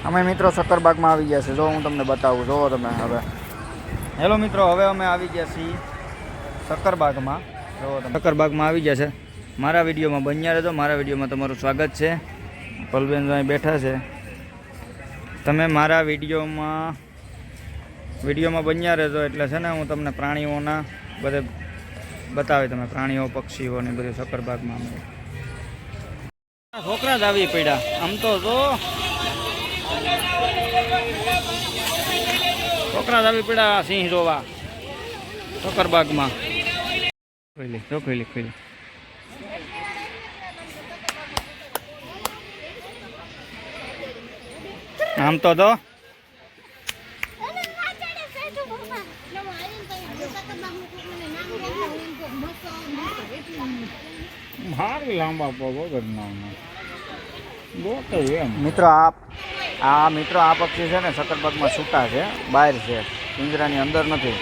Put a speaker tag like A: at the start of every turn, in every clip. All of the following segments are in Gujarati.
A: અમે મિત્રો સક્કરબાગમાં આવી ગયા છે. જો હું તમને બતાવું જોવો તમે હવે. હેલો મિત્રો, હવે અમે આવી ગયા છીએ સક્કરબાગમાં. જોવો તમે સક્કરબાગમાં આવી ગયા છે. મારા વિડીયોમાં બન્યા રહેજો. મારા વિડીયોમાં તમારું સ્વાગત છે. પલબેન અહીં બેઠા છે. તમે મારા વિડીયોમાં વિડીયોમાં બન્યા રહેજો એટલે છે ને હું તમને પ્રાણીઓના બધે બતાવી, તમે પ્રાણીઓ, પક્ષીઓ ને બધું સક્કરબાગમાં છોકરા જ આવી પડ્યા. આમ તો જો છોકરા દાવી પીડા સિંહ જોવા. સક્કરબાગમાં ખોલી જો ખોલી ખોલી આમ તો તો
B: ભારી લાંબા પગ વગર ના એમ.
A: મિત્રો આ આ મિત્રો આ પક્ષી છે ને સકરબાગમાં છૂટા છે બહાર છે પિંજરાની અંદર નથી.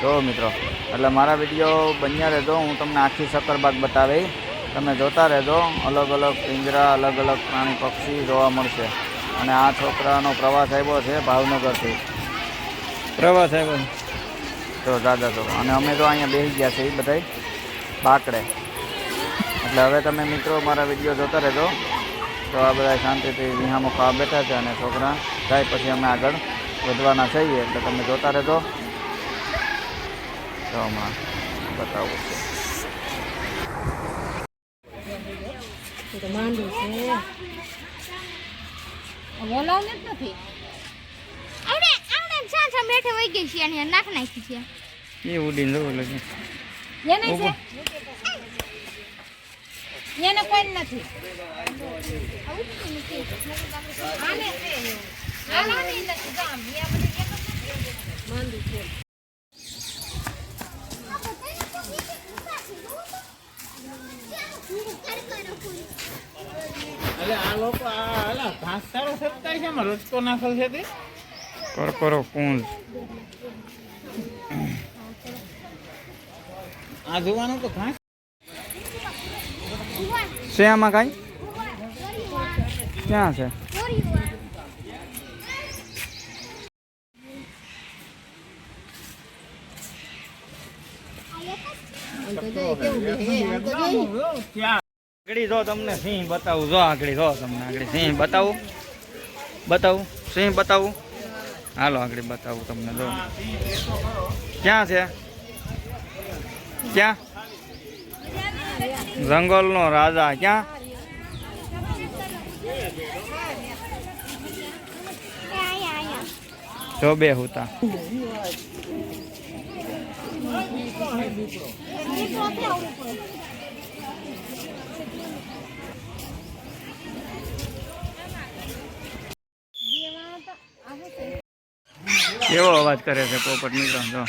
A: જો મિત્રો એટલે મારા વીડિયો બન્યા રહેજો હું તમને આખી સકરબાગ બતાવી. તમે જોતા રહેજો અલગ અલગ પિંજરા અલગ અલગ પ્રાણી પક્ષી જોવા મળશે. અને આ છોકરાનો પ્રવાસ આવ્યો છે ભાવનગરથી. પ્રવાસ આવ્યો. તો દાદા તો અને અમે તો અહીંયા બેસી ગયા છે એ બધાય બાકડે. એટલે હવે તમે મિત્રો મારા વીડિયો જોતા રહેજો. તો આ બધા શાંતિથી વિહામો ખાવા બેઠા છે અને છોકરા જાય પછી અમે આગળ વધવાના થઈએ એટલે તમે જોતા રહેજો. તો હમણાં બતાવું છું.
C: માંડું છે બોલાવને જ નથી.
D: આવડે આવડે છા છા બેઠે વઈ ગઈ છે અને નાખ નાખી છે.
A: એ ઉડીને જવું લાગે.
C: એને છે? એને કોઈ નથી.
A: કરકરો કુંજ.
B: આ જોવાનું તો ઘાસ
A: છે આમાં કાંઈ? ક્યાં છે? આગળ જો તમને, સિંહ બતાવું, જો આગળ, જો તમને આગળ. સિંહ, બતાવું. બતાવું. સિંહ, બતાવું. હાલો, આગળ બતાવું તમને, જો. ક્યાં છે? ક્યાં? જંગલનો રાજા ક્યાં? જો કેવો અવાજ કરે છે પોપટ મિત્રો? જો.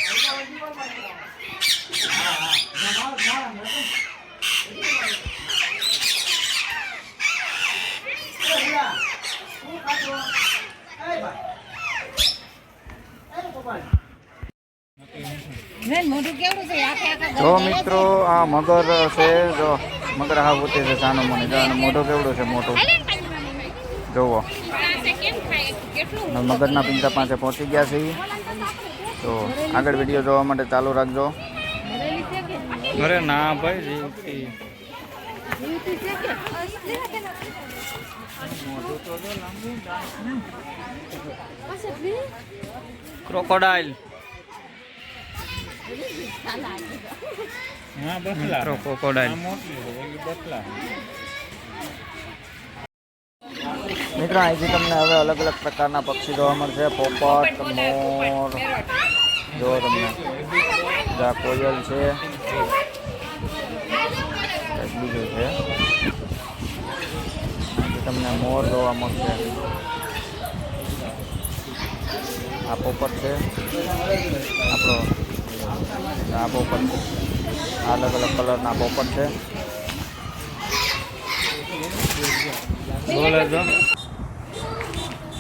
A: જો મિત્રો આ મગર છે જો મગર હા પોતે છે સાનો મને. જો અને મોઢો કેવડો છે મોટો? જોવો. મગરના પિંજરા પાસે પહોંચી ગયા છે તો આગળ વીડિયો જોવા માટે ચાલુ રાખજો. અરે ના ભાઈ જીવતી.
C: જીવતી છે કે
A: ક્રોકોડાઇલ
B: હા બસલા
A: ક્રોકોડાઇલ મિત્રો અહીંથી તમને હવે અલગ અલગ પ્રકારના પક્ષી જોવા મળશે. પોપટ મોર. જો તમને કોયલ છે. બીજું છે તમને મોર જોવા મળશે. આ પોપટ છે. આપણો આ પોપટ છે. આ અલગ અલગ કલરના પોપટ છે.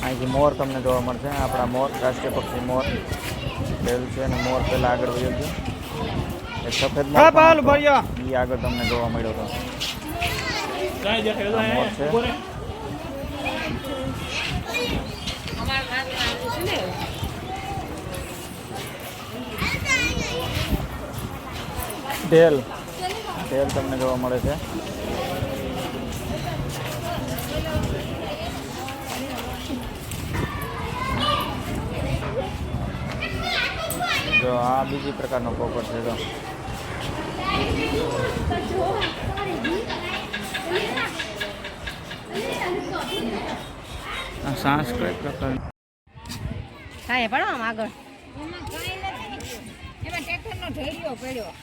A: અહીંથી મોર તમને જોવા મળશે. આપણા મોર રાષ્ટ્રીય પક્ષી મોર. પહેલું છે અને મોર પહેલાં આગળ વધ્યું એક સફેદ હા ભર્યો. એ આગળ તમને જોવા મળ્યો હતો ટેલ ટેલ તમને જોવા મળે છે. જો આ બીજી પ્રકારનો પોપટ છે તો સાંસ કઈ પ્રકાર
C: કાંઈ પડો આમ આગળ.
D: એમાં કાંઈ નથી
C: એમાં ટ્રેક્ટરનો ઢેરિયો પડ્યો.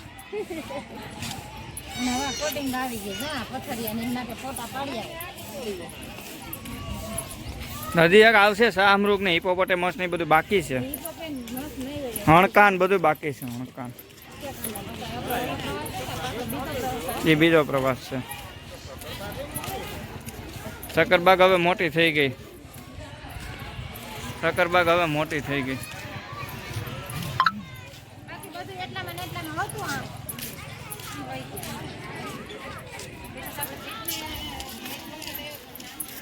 C: અને કોટિંગ આવી ગયું. ના પથ્થરિયા ને માટે ફોટા પાડ્યા.
A: નદી એક આવશે શાહમૃગ ને હિપોપોટેમસ ને બધું બાકી છે. હણકાન બધું બાકી છે હણકાન. એ બીજો પ્રવાસ છે. શકરબાગ હવે મોટી થઈ ગઈ. શકરબાગ હવે મોટી થઈ ગઈ.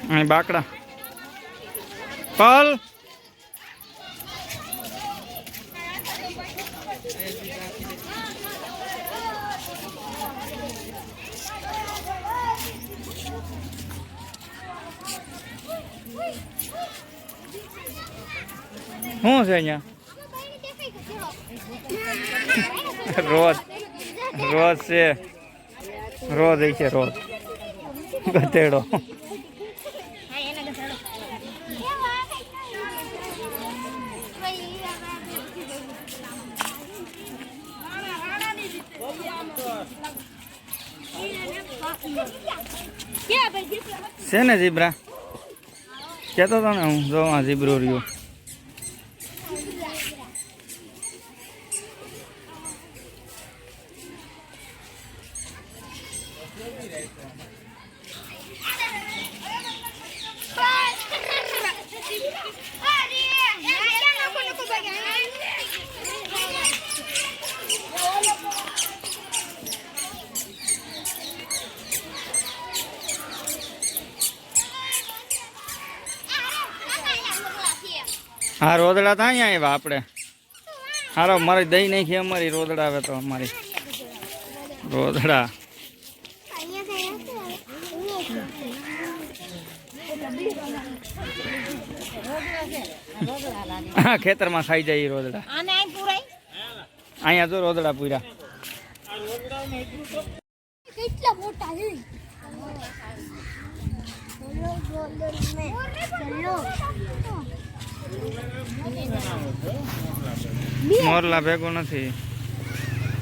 A: અહીં બાકડા. પલ! શું છે અહીંયા? રોજ. રોજ છે. રોજ એ છે રોજ. ગધેડો. છે ને ઝીબ્રા? કહેતો હતો ને હું જો આ ઝીબ્રો રહ્યો. હા રોદડા તો અહીંયા આવ્યા આપણે. હારો મારી દહીં નાખી અમારી રોદડા આવે તો અમારી. રોદડા. હા ખેતરમાં ખાઈ જાય રોદડા.
C: આને અહીં પૂરાય?
A: અહીંયા જો રોદડા પૂર્યા
D: કેટલા મોટા છે?
A: મોરલા ભેગો નથી.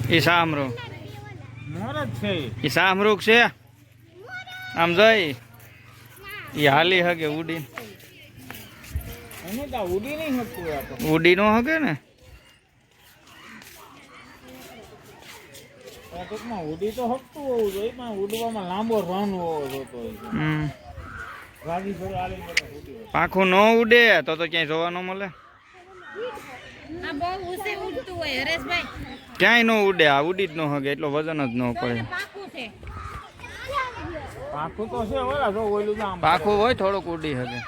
A: એ સામરો એ સામરૂક છે. આમ જઈ. ઈ હાલી હગે ઉડી.
B: ઉડી
A: નો હગે ને?
B: ઉડી તો હકતું હોવું જોઈએ ઉડવામાં લાંબો રન હોવો જોતો હોય
A: પાખું ન ઉડે તો તો ક્યાંય જોવા ન મળે.
C: આ બહુ ઊંચે ઉડતું હોય હરેશભાઈ.
A: ક્યાંય ન ઉડે આ ઉડી જ ન હગે એટલો વજન જ ન પડે.
C: પાકું
B: તો છે ઓલા જો ઓલું તો આમ
A: પાખું હોય થોડુંક ઉડી હગે.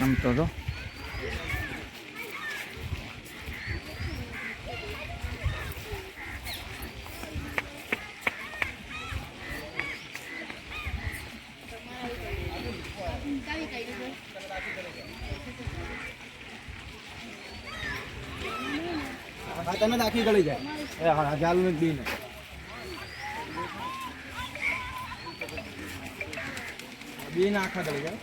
A: આમ તો જો.
E: તમે તો આખી ગળી જાય. એ, હા ચાલુ નથી બીને બીને આખા ગળી જાય.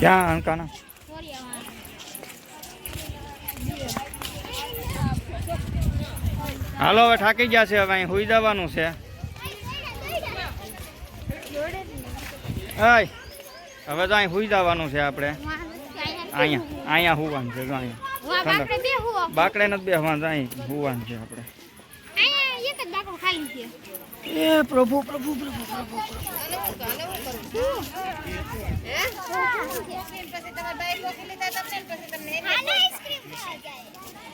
A: ક્યાં અંકાના હાલો હવે થાકી ગયા છે હવે અહીં હુઈ જવાનું છે. અય હવે તો અહીં સુઈ જવાનું છે આપણે. અહીંયા અહીંયા હુવાનું છે જો અહીંયા. બાકડે નથી બેસવાનું અહીં હુવાનું છે આપણે. એ પ્રભુ પ્રભુ પ્રભુ પ્રભુ.
C: પછી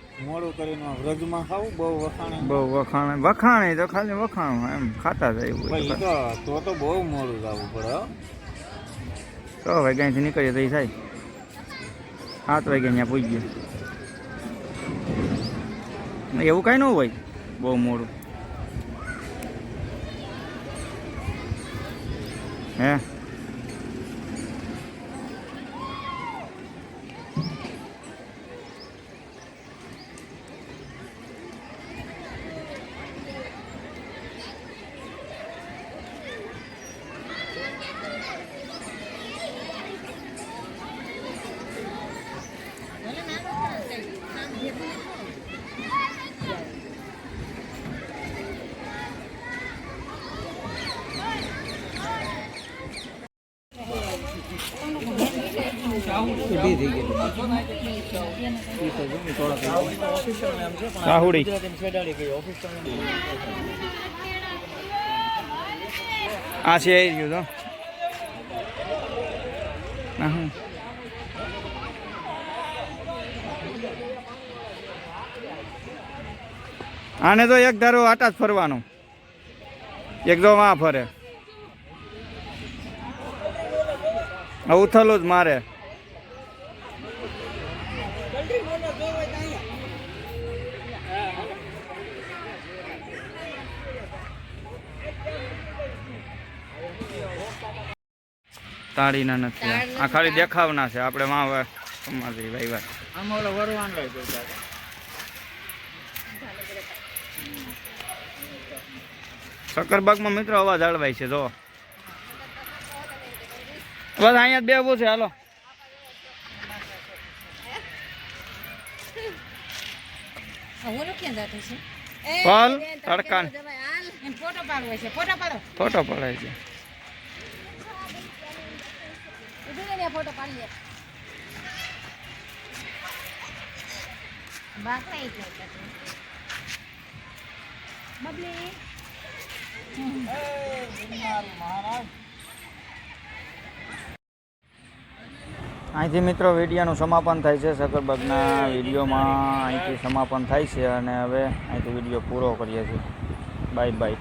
B: મોડું કરીને વ્રજમાં ખાવું બહુ વખાણે.
A: બહુ વખાણે. વખાણે તો ખાલી વખાણ એમ ખાતા જાય
B: ભાઈ
A: તો
B: તો બહુ મોડું જવું પડે તો
A: છ વાગ્યાથી નીકળીએ તો થાય. સાત વાગ્યા ત્યાં પૂજી ગયો એવું કાંઈ ન હોય બહુ મોડું. હે? આ છે આવી ગયું તો. આને તો એક ધારો આટા જ ફરવાનું. એક દો માં ફરે આ ઉથલું જ મારે. તાળીના નથી. આ. ખાલી દેખાવના છે. આપણે માં સમાધિ ભાઈ વાત.
B: આમાં ઓલો વરવાન
A: મિત્રો અવાજ હળવાય છે જો. બસ અહીંયા બે બેવું છે હાલો. પાલ તડકા
C: ફોટો પાડવો છે ફોટો પાડો.
A: ફોટો પડાય છે.
C: ઊભી ફોટો પાડી બબલી. બાકરા એક બબલી
A: અહીંથી મિત્રો વિડીયોનું સમાપન થાય છે. સકરબગના વિડીયોમાં અહીંથી સમાપન થાય છે અને હવે અહીંથી વીડિયો પૂરો કરીએ છીએ. Bye bye.